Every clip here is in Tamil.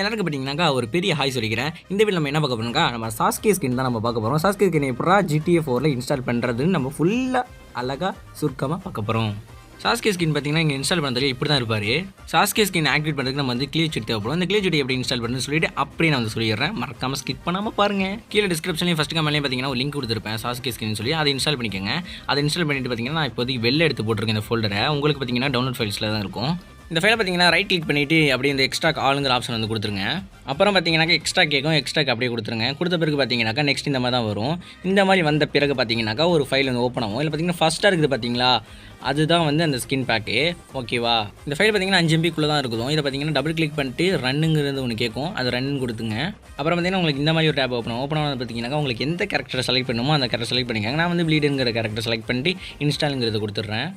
எல்லாருக்கும் பார்த்தீங்கன்னாக்கா ஒரு பெரிய ஹாய் சொல்லிக்கிறேன். இந்த வீடியோ நம்ம என்ன பார்க்க போறோம்க்கா நம்ம சாஸ்கே ஸ்கின் தான் நம்ம பார்க்க போகிறோம் சாஸ்கே ஸ்கின் எப்படா ஜிடிஏ ஃபோரில் இன்ஸ்டால் பண்ணுறதுன்னு நம்ம ஃபுல்லாக அழகாக சுருக்கமாக பார்க்க போகிறோம் சாஸ்கே ஸ்கின் பார்த்தீங்கன்னா இங்கே இன்ஸ்டால் பண்ணுறதுக்கு இப்படி தான் இருப்பார். சாஸ்கே ஸ்கின் ஆக்டிவேட் பண்ணுறதுக்கு நம்ம வந்து கிளியர் சுட்டி தேவைப்படும். அந்த கிளியர் சுட்டி எப்படி இன்ஸ்டால் பண்ணுறதுன்னு சொல்லிட்டு அப்படியே நான் வந்து சொல்லிடுறேன். மறக்காம ஸ்கிப் பண்ணாமல் பாருங்க. கீழே டிஸ்கிரிப்ஷன்லேயும் ஃபஸ்ட் கமெண்ட்லேயும் பார்த்தீங்கன்னா ஒரு லிங்க் கொடுத்துருப்பேன் சாஸ்கே ஸ்கின் சொல்லி. அதை இன்ஸ்டால் பண்ணிக்கோங்க. அதை இன்ஸ்டால் பண்ணிட்டு பார்த்தீங்கன்னா நான் இப்போதைக்கு வெளில எடுத்து போட்டிருக்கேன் இந்த ஃபோல்டரை உங்களுக்கு பார்த்தீங்கன்னா டவுன்லோட் ஃபைல்ஸில் தான் இருக்கும். இந்த ஃபைலை பார்த்தீங்கன்னா ரைட் கிளிக் பண்ணிவிட்டு அப்படியே இந்த எக்ஸ்ட்ரா ஆளுங்கிற ஆப்ஷன் வந்து கொடுத்துருங்க. அப்புறம் பார்த்தீங்கன்னாக்கா எக்ஸ்ட்ரா கேட்கும் எக்ஸ்ட்ராக்கு அப்படியே கொடுத்துருங்க. கொடுத்த பிறகு பார்த்தீங்கன்னாக்கா நெக்ஸ்ட் இந்த மாதிரி தான் வரும். இந்த மாதிரி வந்த பிறகு பார்த்தீங்கன்னாக்கா ஒரு ஃபைல் வந்து ஓப்பன் ஆகும். இல்லை பார்த்தீங்கன்னா ஃபஸ்ட்டாக இருக்குது பார்த்தீங்களா அதுதான் வந்து அந்த ஸ்கின் பேக்கு ஓகேவா இந்த ஃபைல் பார்த்தீங்கன்னா அஞ்சு எம்பிக்குள்ளே தான் இருக்கும். இதை பார்த்தீங்கன்னா டபுள் கிளிக் பண்ணிட்டு ரன்னுங்கிறது ஒன்று கேட்கும் அது ரன் கொடுத்துங்க. அப்புறம் பார்த்தீங்கன்னா உங்களுக்கு இந்த மாதிரி ஒரு டேப் ஓப்பன் ஓப்பன் ஆனது பார்த்தீங்கன்னா உங்களுக்கு எந்த கேரக்டரை செலக்ட் பண்ணுமோ அந்த கேரக்டர் செலக்ட் பண்ணிக்கோங்க. நான் வந்து ப்ளீடுங்கிற கேரக்டர் செலக்ட் பண்ணிட்டு இன்ஸ்டாலுங்கிறத கொடுத்துட்றேன்.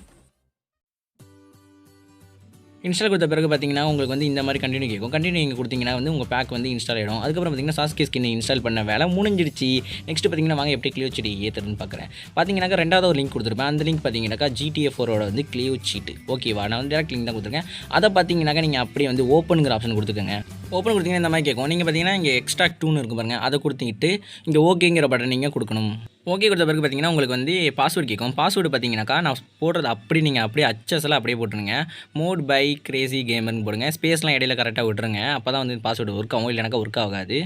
இன்ஸ்டால் கொடுத்த பிறகு பார்த்தீங்கன்னா உங்களுக்கு வந்து இந்த மாதிரி கண்டினியூ கேட்கும் கண்டினியூ நீங்கள் கொடுத்தீங்கன்னா வந்து உங்கள் பேக் வந்து இன்ஸ்டால் ஆகிடும் அதுக்கப்புறம் பார்த்தீங்கன்னா சாஸ்கே ஸ்கின் இன்ஸ்டால் பண்ண வேலை முடிஞ்சிருச்சு நெக்ஸ்ட் பார்த்தீங்கன்னா வாங்க எப்படி க்ளியோ செடி ஏற்றுறதுன்னு பார்க்குறேன். பார்த்தீங்கன்னாக்கா ரெண்டாவது ஒரு லிங்க் கொடுத்துருப்பேன். அந்த லிங்க் பார்த்தீங்கன்னாக்கா ஜிடிஎஃப் ஃபோரோட வந்து க்ளியோ சீட்டு ஓகேவா நான் வந்து டேரக்ட் லிங்க் தான் கொடுத்துருக்கேன். அதை பார்த்தீங்கன்னாக்கா நீங்கள் அப்படியே வந்து ஓப்பனுங்கிற ஆப்ஷன் கொடுத்துக்கோங்க. ஓப்பன் கொடுத்தீங்கன்னா இந்த மாதிரி கேட்கும் நீங்கள் பார்த்தீங்கன்னா இங்கே எக்ஸ்ட்ரா டூன்னு இருக்கும் பாருங்கள் அதை கொடுத்துக்கிட்டு இங்கே ஓகேங்கிற பட்டன் நீங்கள் கொடுக்கணும். ஓகே கொடுத்த பிறகு பார்த்தீங்கன்னா உங்களுக்கு வந்து பாஸ்வேர்டு கேட்கும். பாஸ்வேர்டு பார்த்தீங்கன்னாக்கா நான் போடுறது அப்படி நீங்கள் அப்படியே அச்சஸ்லாம் அப்படியே போட்டுருங்க. மோட் பை கிரேசி கேமர்னு போடுங்க. ஸ்பேஸ்லாம் இடையில கரெக்டாக விட்டுருங்க. அப்போ தான் வந்து பாஸ்வேர்டு ஒர்க் ஆகும். இல்லைனாக்கா ஒர்க் ஆகாது.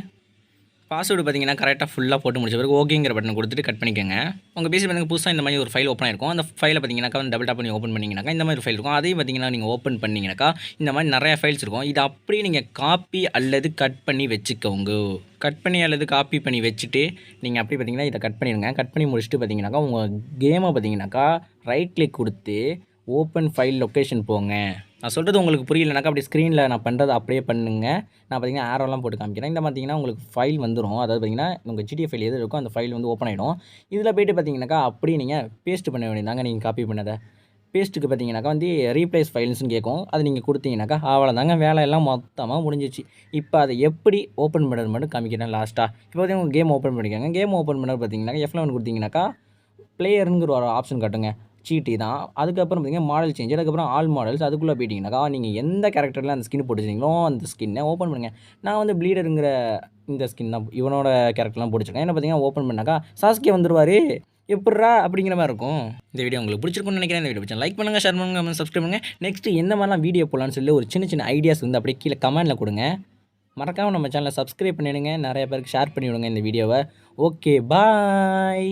பாஸ்வேர்டு பார்த்தீங்கன்னா கரெக்டாக ஃபுல்லாக போட்டு முடிச்ச பிறகு ஓகேங்கிற பட்டன் கொடுத்துட்டு கட் பண்ணிக்கோங்க. உங்கள் பேசி பார்த்திங்க புதுசாக இந்த மாதிரி ஒரு ஃபைல் ஓப்பன் ஆயிருக்கும். அந்த ஃபைலை பார்த்தீங்கன்னாக்கா வந்து டபுள் டாப் பண்ணி ஓப்பன் பண்ணிங்கனாக்கா இந்த மாதிரி ஒரு ஃபைல் இருக்கும். அதையும் பார்த்தீங்கன்னா நீங்கள் ஓப்பன் பண்ணிங்கனாக்கா இந்த மாதிரி நிறையா ஃபைல்ஸ் இருக்கும். இது அப்படியே நீங்கள் காப்பி அல்லது கட் பண்ணி வச்சுக்கோங்க. கட் பண்ணி அல்லது காப்பி பண்ணி வச்சுட்டு நீங்கள் அப்படி பார்த்தீங்கன்னா இதை கட் பண்ணிடுங்க. கட் பண்ணி முடிச்சுட்டு பார்த்தீங்கன்னாக்கா உங்கள் கேமை பார்த்தீங்கன்னாக்கா ரைட் கிளிக் கொடுத்து ஓப்பன் ஃபைல் லொக்கேஷன் போங்க. நான் சொல்கிறது உங்களுக்கு புரியலனாக்கா அப்படி ஸ்க்ரீனில் நான் பண்ணுறது அப்படியே பண்ணுங்க. நான் பார்த்தீங்கன்னா ஆரோலாம் போட்டு காமிக்கிறேன். இந்த பார்த்தீங்கன்னா உங்களுக்கு ஃபைல் வந்துடும் அதாவது பார்த்தீங்கன்னா உங்கள் ஜிடிஎஃப் ஃபைல் எது இருக்கோ அந்த ஃபைல் வந்து ஓப்பன் ஆகிடும் இதில் போயிட்டு பார்த்தீங்கன்னாக்கா அப்படியே நீங்கள் பேஸ்ட் பண்ண வேண்டியதாங்க நீங்கள் காப்பி பண்ணதை. பேஸ்ட்டுக்கு பார்த்தீங்கன்னாக்கா வந்து ரீப்ளேஸ் ஃபைல்ஸ்னு கேட்கும். அது நீங்கள் கொடுத்தீங்கன்னாக்கா அவ்வளோதாங்க வேலையெல்லாம் மொத்தமாக முடிஞ்சிச்சு. இப்போ அதை எப்படி ஓப்பன் பண்ணுறது மட்டும் காமிக்கிறேன் லாஸ்ட்டாக இப்போ பார்த்தீங்கன்னா உங்கள் கேம் ஓப்பன் பண்ணிக்கோங்க கேம் ஓப்பன் பண்ண பார்த்தீங்கன்னா எஃப் லெவன் கொடுத்தீங்கன்னாக்கா பிளேயருங்கிற ஒரு ஆப்ஷன் காட்டுங்க. சீட்டி தான். அதுக்கப்புறம் பார்த்தீங்கன்னா மாடல் சேஞ்ச் அதுக்கப்புறம் ஆல் மாடல்ஸ் அதுக்குள்ளே போயிட்டீங்கன்னாக்கா நீங்கள் எந்த கேரக்டரில் அந்த ஸ்கின் போட்டுச்சிங்களோ அந்த ஸ்கின்னை ஓப்பன் பண்ணுங்கள் நான் வந்து ப்ளீடருங்கிற இந்த ஸ்கின் தான் இவனோட கேரக்டர்லாம் பிடிச்சிருக்கேன் என்ன பார்த்தீங்கன்னா ஓப்பன் பண்ணாக்கா சாஸ்கே வந்துடுவார் எப்பட்றா? அப்படிங்கிற மாதிரி இருக்கும். இந்த வீடியோ உங்களுக்கு பிடிச்சிருக்கும்னு நினைக்கிறேன். இந்த வீடியோ பிடிச்சா லைக் பண்ணுங்கள் ஷேர் பண்ணுங்கள் சப்ஸ்கிரைப் பண்ணுங்கள் நெக்ஸ்ட் எந்த மாதிரிலாம் வீடியோ போடலான்னு சொல்லி ஒரு சின்ன சின்ன ஐடியாஸ் வந்து அப்படியே கீழே கமெண்ட்டில் கொடுங்க. மறக்காமல் நம்ம சேனலை சப்ஸ்கிரைப் பண்ணிவிடுங்க நிறைய பேருக்கு ஷேர் பண்ணிவிடுங்க இந்த வீடியோவை ஓகே பாய்